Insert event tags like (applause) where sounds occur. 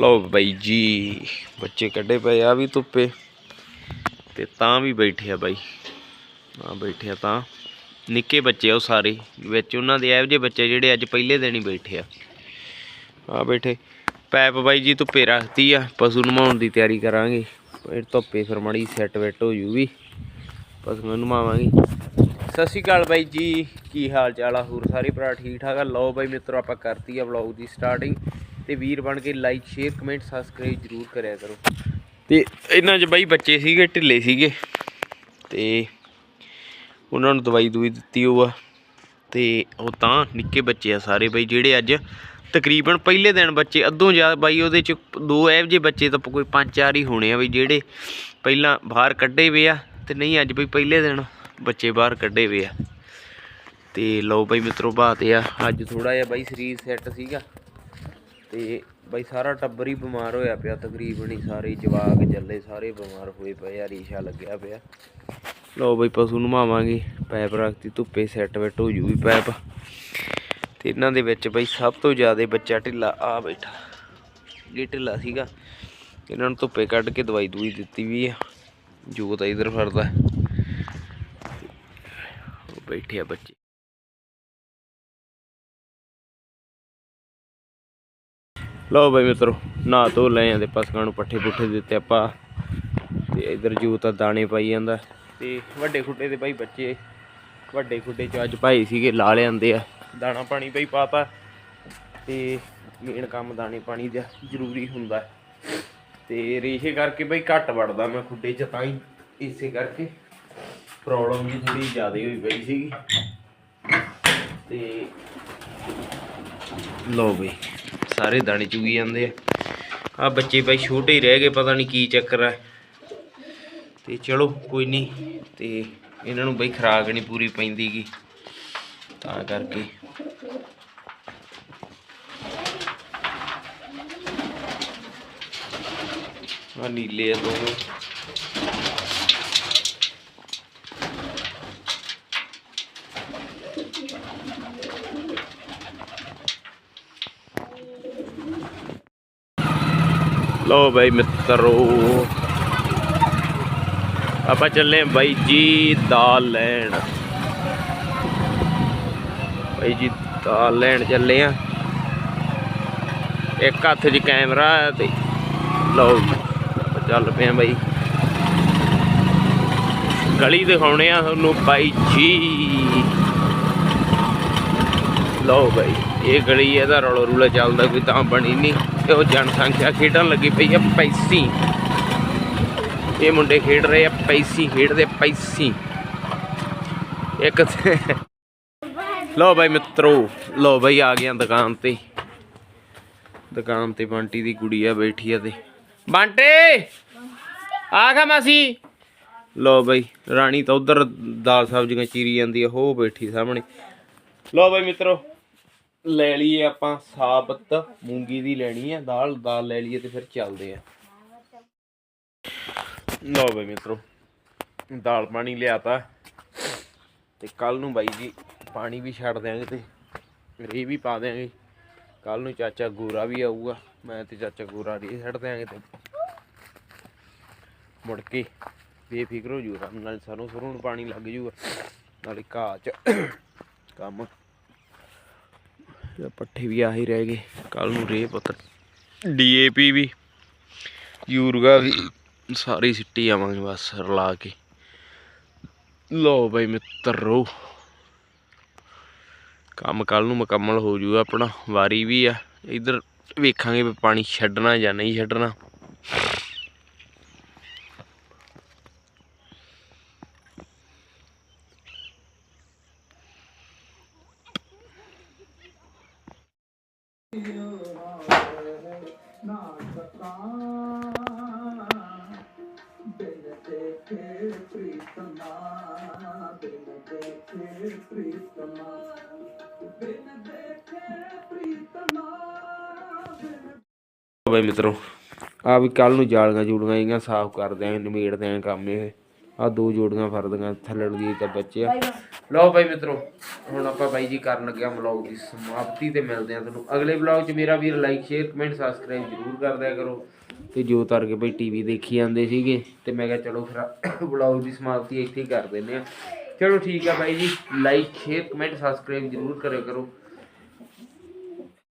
ਲਓ ਬਾਈ ਜੀ, ਬੱਚੇ ਕੱਢੇ ਪਏ ਆ ਵੀ ਧੁੱਪੇ ਤੇ ਤਾਂ ਵੀ ਬੈਠੇ ਆ ਬਾਈ। ਆ ਬੈਠੇ ਆ ਤਾਂ। ਨਿੱਕੇ ਬੱਚੇ ਆ ਉਹ ਸਾਰੇ, ਵਿੱਚ ਉਹਨਾਂ ਦੇ ਇਹੋ ਜਿਹੇ ਬੱਚੇ ਜਿਹੜੇ ਅੱਜ ਪਹਿਲੇ ਦਿਨ ਹੀ ਬੈਠੇ ਆ। ਆ ਬੈਠੇ। ਪੈਪ ਬਾਈ ਜੀ ਧੁੱਪੇ ਰੱਖਤੀ ਆ, ਪਸ਼ੂ ਨਮਾਉਣ ਦੀ ਤਿਆਰੀ ਕਰਾਂਗੇ। ਫਿਰ ਧੁੱਪੇ ਫਿਰ ਮੜੀ ਸੈੱਟ ਵੈਟ ਹੋ ਜੂਗੀ। ਪਸ਼ੂ ਨੂੰ ਨਮਾਵਾਂਗੇ। ਸਤਿ ਸ਼੍ਰੀ ਅਕਾਲ ਬਾਈ ਜੀ, ਕੀ ਹਾਲ ਚਾਲ ਆ ਹੋਰ ਸਾਰੇ ਭਰਾ ਠੀਕ ਠਾਕ ਆ? ਲਓ ਬਾਈ ਮਿੱਤਰੋ, ਆਪਾਂ ਕਰਤੀ ਆ ਵਲੌਗ ਦੀ ਸਟਾਰਟਿੰਗ ਤੇ ਵੀਰ ਬਣ ਕੇ ਲਾਈਕ ਸ਼ੇਅਰ ਕਮੈਂਟ ਸਬਸਕ੍ਰਾਈਬ ਜਰੂਰ ਕਰਿਆ ਕਰੋ। ਤੇ ਇਹਨਾਂ 'ਚ ਬਾਈ ਬੱਚੇ ਸੀਗੇ, ਢਿੱਲੇ ਸੀਗੇ। ਤੇ ਉਹਨਾਂ ਨੂੰ ਦਵਾਈ ਦੂਈ ਦਿੱਤੀ ਉਹ ਆ। ਤੇ ਉਹ ਤਾਂ ਨਿੱਕੇ ਬੱਚੇ ਆ ਸਾਰੇ ਬਾਈ, ਜਿਹੜੇ ਅੱਜ ਤਕਰੀਬਨ ਪਹਿਲੇ ਦਿਨ ਬੱਚੇ, ਅੱਧੋਂ ਜ਼ਿਆਦਾ ਬਾਈ ਉਹਦੇ ਚ ਦੋ ਇਹੋ ਜਿਹੇ ਬੱਚੇ ਤਾਂ ਕੋਈ ਪੰਜ ਚਾਰ ਹੀ ਹੋਣੇ ਆ ਬਈ, ਜਿਹੜੇ ਪਹਿਲਾਂ ਬਾਹਰ ਕੱਢੇ ਵੇ ਆ ਤੇ ਨਹੀਂ ਅੱਜ ਬਈ ਪਹਿਲੇ ਦਿਨ ਬੱਚੇ ਬਾਹਰ ਕੱਢੇ ਵੇ ਆ। ਤੇ ਲਓ ਬਾਈ ਮਿੱਤਰੋ, ਬਾਤੇ ਆ। ਅੱਜ ਥੋੜਾ ਜਿਹਾ ਬਾਈ ਸਰੀਰ ਸੈੱਟ ਸੀਗਾ। ਤੇ ਬਈ ਸਾਰਾ ਟੱਬਰ ਹੀ ਬਿਮਾਰ ਹੋਇਆ ਪਿਆ, ਤਕਰੀਬਨ ਹੀ ਸਾਰੇ ਜਵਾਕ ਜੱਲੇ, ਸਾਰੇ ਬਿਮਾਰ ਹੋਏ ਪਏ ਆ, ਰੀਸ਼ਾ ਲੱਗਿਆ ਪਿਆ। ਲਓ ਬਈ ਪਸ਼ੂ ਨਵਾਵਾਂਗੇ ਪੈਪ ਰੱਖਤੀ, ਧੁੱਪੇ ਸੈੱਟ ਵੈਟ ਹੋ ਜੂਗੀ ਪੈਪ। ਤੇ ਇਹਨਾਂ ਦੇ ਵਿੱਚ ਬਈ ਸਭ ਤੋਂ ਜ਼ਿਆਦਾ ਬੱਚਾ ਢਿੱਲਾ ਆ ਬੈਠਾ। ਇਹ ਢਿੱਲਾ ਸੀਗਾ। ਇਹਨਾਂ ਨੂੰ ਧੁੱਪੇ ਕੱਢ ਕੇ ਦਵਾਈ ਦੂਈ ਦਿੱਤੀ ਵੀ ਆ। ਜੋਤ ਇਧਰ ਫਿਰਦਾ ਉਹ ਬੈਠੇ ਆ ਬੱਚੇ। ਲਓ ਬਈ ਮਿੱਤਰੋ, ਨਹਾ ਧੋ ਲਏ ਆ ਤੇ ਪਸ਼ੂਆਂ ਨੂੰ ਪੱਠੇ ਪੁੱਠੇ ਦਿੱਤੇ ਆਪਾਂ। ਤੇ ਇਧਰ ਜੂਤ ਤਾਂ ਦਾਣੇ ਪਾਈ ਜਾਂਦਾ। ਤੇ ਵੱਡੇ ਖੁੱਡੇ ਦੇ ਬਾਈ ਬੱਚੇ, ਵੱਡੇ ਖੁੱਡੇ ਚ ਅੱਜ ਭਾਈ ਸੀਗੇ, ਲਾ ਲਿਆਂਦੇ ਆ। ਦਾਣਾ ਪਾਣੀ ਬਈ ਪਾਤਾ। ਤੇ ਮੇਨ ਕੰਮ ਦਾਣੇ ਪਾਣੀ ਦਾ ਜ਼ਰੂਰੀ ਹੁੰਦਾ। ਹੈ। ਤੇ ਰੇਸ਼ੇ ਕਰਕੇ ਬਈ ਘੱਟ ਵੜਦਾ ਮੈਂ ਖੁੱਡੇ ਚ, ਤਾਂ ਹੀ ਇਸੇ ਕਰਕੇ ਪ੍ਰੋਬਲਮ ਜੀ ਥੋੜੀ ਜ਼ਿਆਦਾ ਹੋਈ ਪਈ ਸੀਗੀ। ਤੇ ਲੋ ਬਈ ਸਾਰੇ ਦਾਣੇ ਚੁਗੀ ਜਾਂਦੇ ਆ। ਆ ਬੱਚੇ ਭਾਈ ਛੋਟੇ ਹੀ ਰਹਿ ਗਏ, ਪਤਾ ਨਹੀਂ ਕੀ ਚੱਕਰ ਹੈ ਤੇ ਚਲੋ ਕੋਈ ਨਹੀਂ, ਤੇ ਇਹਨਾਂ ਨੂੰ ਬਈ ਖਰਾਕ ਨਹੀਂ ਪੂਰੀ ਪੈਂਦੀਗੀ ਤਾਂ ਕਰਕੇ। ਆ ਨੀਲੇ ਆ ਦੋਵੇਂ। ਲੋ ਬਈ ਮਿੱਤਰੋ। ਆਪਾਂ ਚੱਲੇ ਆਂ ਬਾਈ ਜੀ ਦਾਲ ਲੈਣ। ਬਾਈ ਜੀ ਦਾਲ ਲੈਣ ਚੱਲੇ ਆ ਇੱਕ ਹੱਥ 'ਚ ਕੈਮਰਾ ਤੇ ਲਓ ਜੀ, ਆਪਾਂ ਚੱਲ ਪਏ ਆ ਬਾਈ। ਗਲੀ ਦਿਖਾਉਣੇ ਆ ਤੁਹਾਨੂੰ ਬਾਈ ਜੀ। ਲਓ ਬਾਈ, ਇਹ ਗਲੀ ਇਹਦਾ ਰੌਲਾ ਰੂਲਾ ਚੱਲਦਾ ਕੋਈ ਤਾਂ ਬਣੀ ਨਹੀਂ। ਤੇ ਉਹ ਜਨਸੰਖਿਆ ਖੇਡਣ ਲੱਗੀ ਪਈ ਆ ਪੈਸੀ। ਇਹ ਮੁੰਡੇ ਖੇਡ ਰਹੇ ਆ ਪੈਸੀ, ਖੇਡਦੇ ਪੈਸੀ। ਇੱਕ ਤੇ- ਲਓ ਮਿੱਤਰੋ, ਲਓ ਬਾਈ ਆ ਗਿਆ ਦੁਕਾਨ ਤੇ। ਦੁਕਾਨ ਤੇ ਬੰਟੀ ਦੀ ਕੁੜੀ ਆ ਬੈਠੀ ਆ ਤੇ। ਬੰਟੇ, ਆ ਖਾ ਮਾਸੀ। ਲਓ ਬਾਈ, ਰਾਣੀ ਤਾਂ ਉਧਰ ਦਾਲ ਸਬਜ਼ੀਆਂ ਚੀਰੀ ਜਾਂਦੀ ਆ ਹੋ ਬੈਠੀ ਸਾਹਮਣੇ। ਲੋ ਬਾਈ ਮਿੱਤਰੋ ਲੈ ਲਈਏ ਆਪਾਂ ਸਾਬਤ, ਮੂੰਗੀ ਦੀ ਲੈਣੀ ਆ, ਦਾਲ ਦਾਲ ਲੈ ਲਈਏ ਤੇ ਫਿਰ ਚੱਲਦੇ ਆ। ਲਓ ਬਈ ਮਿੱਤਰੋ, ਦਾਲ ਪਾਣੀ ਲਿਆਤਾ ਤੇ ਕੱਲ ਨੂੰ ਬਾਈ ਜੀ ਪਾਣੀ ਵੀ ਛੱਡ ਦਿਆਂਗੇ ਤੇ ਰੇ ਵੀ ਪਾ ਦਿਆਂਗੇ। ਕੱਲ ਨੂੰ ਚਾਚਾ ਗੋਰਾ ਵੀ ਆਊਗਾ, ਮੈਂ ਤੇ ਚਾਚਾ ਗੋਰਾ ਰੇ ਛੱਡ ਦਿਆਂਗੇ ਤੇ ਮੁੜ ਕੇ ਬੇਫਿਕਰ ਹੋ ਜੂਗਾ, ਨਾਲ ਸਾਨੂੰ ਸਰੋਂ ਨੂੰ ਪਾਣੀ ਲੱਗ ਜੂਗਾ, ਨਾਲੇ ਘਾਹ ਚ ਕੰਮ। ਤੇ ਪੱਠੇ ਵੀ ਆਹੀ ਰਹਿ ਗਏ ਕੱਲ ਨੂੰ ਰੇ ਪੁੱਤ। ਡੀਏਪੀ ਵੀ, ਯੂਰਗਾ ਵੀ, ਸਾਰੀ ਸਿੱਟੀ ਆਵਾਂਗੇ ਬਸ ਰਲਾ ਕੇ। ਲੋ ਬਈ ਮਿੱਤਰੋ ਕੰਮ ਕੱਲ ਨੂੰ ਮੁਕੰਮਲ ਹੋ ਜੂਗਾ ਆਪਣਾ, ਵਾਰੀ ਵੀ ਆ। ਇਧਰ ਵੇਖਾਂਗੇ ਵੀ ਪਾਣੀ ਛੱਡਣਾ ਜਾਂ ਨਹੀਂ ਛੱਡਣਾ। ਬਈ ਮਿੱਤਰੋ, ਆ ਵੀ ਕੱਲ ਨੂੰ ਜਾਲੀਆਂ ਜੂੜੀਆਂ ਇਹਦੀਆਂ ਸਾਫ਼ ਕਰ ਦਿਆਂਗੇ ਨਿਮੇੜ ਦਿਆਂਗੇ ਕੰਮ ਇਹ। ਆ ਦੋ ਜੋੜੀਆਂ ਫਰਦੀਆਂ ਥੱਲੜ ਦੀ ਤਾਂ ਬੱਚੇ ਆ ਲਓ ਭਾਈ ਮਿੱਤਰੋ, ਹੁਣ ਆਪਾਂ ਬਾਈ ਜੀ ਕਰਨ ਲੱਗਿਆ ਵਲੌਗ ਦੀ ਸਮਾਪਤੀ ਤੇ ਮਿਲਦੇ ਆ ਤੁਹਾਨੂੰ। ਅਗਲੇ ਵਲੌਗ 'ਚ ਮੇਰਾ ਵੀਰ ਲਾਈਕ ਸ਼ੇਅਰ ਕਮੈਂਟ ਸਬਸਕ੍ਰਾਈਬ ਜ਼ਰੂਰ ਕਰ ਦਿਆ ਕਰੋ। ਤੇ ਜੋ ਤਰ ਕੇ ਬਈ ਟੀਵੀ ਦੇਖੀ ਜਾਂਦੇ ਸੀਗੇ, ਤੇ ਮੈਂ ਕਿਹਾ ਚਲੋ ਫਿਰ (coughs) ਵਲੌਗ ਦੀ ਸਮਾਪਤੀ ਇੱਥੇ ਹੀ ਕਰ ਦਿੰਦੇ ਆ ਚਲੋ ਠੀਕ ਆ ਬਾਈ ਜੀ ਲਾਈਕ ਸ਼ੇਅਰ ਕਮੈਂਟ ਸਬਸਕ੍ਰਾਈਬ ਜ਼ਰੂਰ ਕਰਿਆ ਕਰੋ।